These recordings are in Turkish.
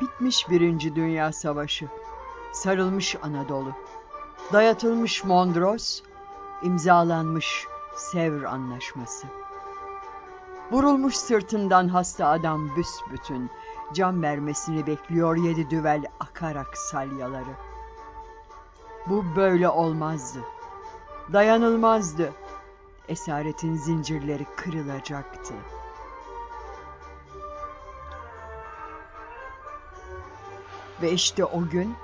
Bitmiş Birinci Dünya Savaşı. Sarılmış Anadolu. Dayatılmış Mondros, imzalanmış Sevr Anlaşması. Vurulmuş sırtından hasta adam büsbütün, can vermesini bekliyor yedi düvel akarak salyaları. Bu böyle olmazdı. Dayanılmazdı. Esaretin zincirleri kırılacaktı. Ve işte o gün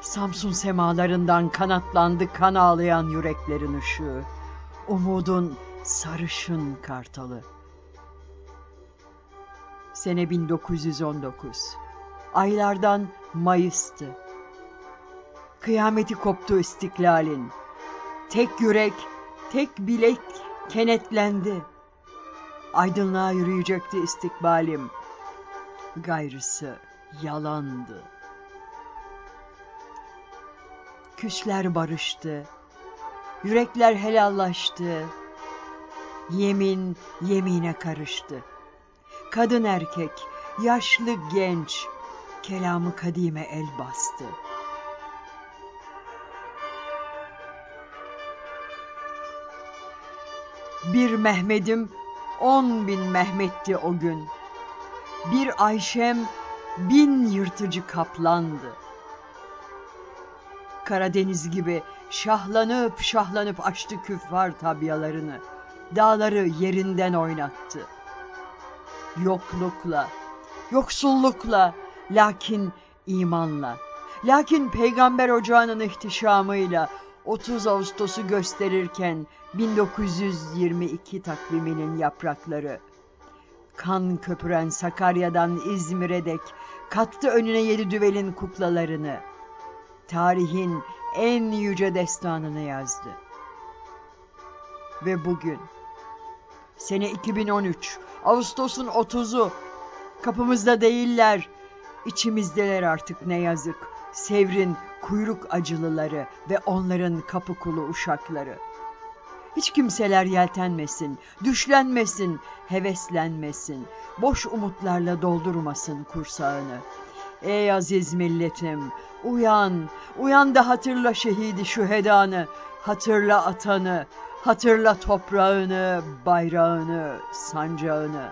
Samsun semalarından kanatlandı kan ağlayan yüreklerin ışığı. Umudun sarışın kartalı. Sene 1919. Aylardan Mayıs'tı. Kıyameti koptu istiklalin. Tek yürek, tek bilek kenetlendi. Aydınlığa yürüyecekti istikbalim. Gayrısı yalandı. Küsler barıştı. Yürekler helallaştı. Yemin yemine karıştı. Kadın erkek, yaşlı genç, kelamı kadime el bastı. Bir Mehmet'im on bin Mehmet'ti o gün. Bir Ayşem bin yırtıcı kaplandı. Karadeniz gibi şahlanıp şahlanıp açtı küffar tabyalarını. Dağları yerinden oynattı. Yoklukla, yoksullukla, lakin imanla, lakin peygamber ocağının ihtişamıyla 30 Ağustos'u gösterirken 1922 takviminin yaprakları kan köpüren Sakarya'dan İzmir'e dek kattı önüne yedi düvelin kuklalarını. Tarihin en yüce destanını yazdı. Ve bugün, sene 2013, Ağustos'un 30'u, kapımızda değiller, içimizdeler artık ne yazık. Sevrin kuyruk acılıları ve onların kapı kulu uşakları. Hiç kimseler yeltenmesin, düşlenmesin, heveslenmesin, boş umutlarla doldurmasın kursağını. Ey aziz milletim, uyan, uyan da hatırla şehidi şühedanı, hatırla atanı, hatırla toprağını, bayrağını, sancağını.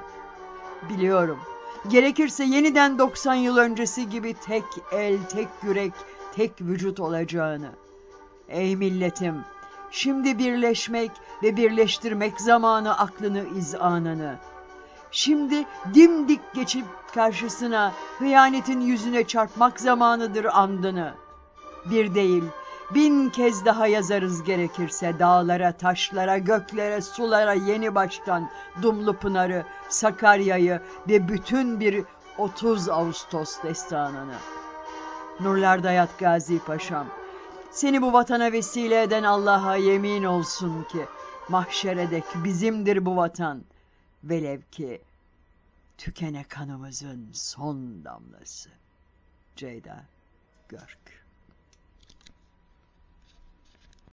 Biliyorum, gerekirse yeniden 90 yıl öncesi gibi tek el, tek yürek, tek vücut olacağını. Ey milletim, Şimdi birleşmek ve birleştirmek zamanı aklını izanını. Şimdi dimdik geçip karşısına hıyanetin yüzüne çarpmak zamanıdır andını. Bir değil, bin kez daha yazarız gerekirse dağlara, taşlara, göklere, sulara yeni baştan Dumlu Pınar'ı, Sakarya'yı ve bütün bir 30 Ağustos destanını. Nurlarda yat Gazi Paşam. Seni bu vatana vesile eden Allah'a yemin olsun ki mahşere dek bizimdir bu vatan. Velev ki tükene kanımızın son damlası. Ceyda Görk